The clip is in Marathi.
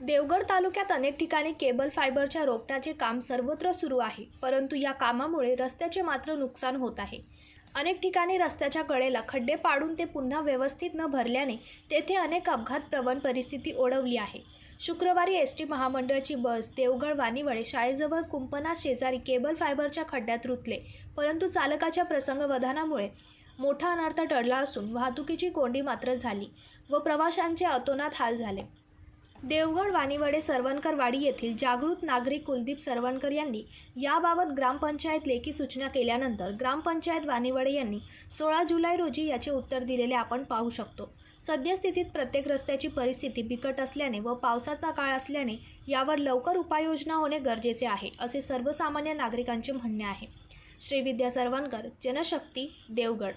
देवगड तालुक्यात अनेक ठिकाणी केबल फायबरच्या रोपण्याचे काम सर्वत्र सुरू आहे परंतु या कामामुळे रस्त्याचे मात्र नुकसान होत आहे. अनेक ठिकाणी रस्त्याच्या कडेला खड्डे पाडून ते पुन्हा व्यवस्थित न भरल्याने तेथे अनेक अपघात प्रवण परिस्थिती ओढवली आहे. शुक्रवारी एस टी महामंडळाची बस देवगड वानिवळे शाळेजवळ कुंपणा शेजारी केबल फायबरच्या खड्ड्यात रुतले परंतु चालकाच्या प्रसंगवधानामुळे मोठा अनर्थ टळला असून वाहतुकीची कोंडी मात्र झाली व प्रवाशांचे अतोनात हाल झाले. देवगड वाणीवडे सरवणकरवाडी येथील जागृत नागरिक कुलदीप सरवणकर यांनी याबाबत ग्रामपंचायत लेखी सूचना केल्यानंतर ग्रामपंचायत वाणीवडे यांनी सोळा जुलै रोजी याचे उत्तर दिलेले आपण पाहू शकतो. सद्यस्थितीत प्रत्येक रस्त्याची परिस्थिती बिकट असल्याने व पावसाचा काळ असल्याने यावर लवकर उपाययोजना होणे गरजेचे आहे असे सर्वसामान्य नागरिकांचे म्हणणे आहे. श्रीविद्या सरवणकर जनशक्ती देवगड.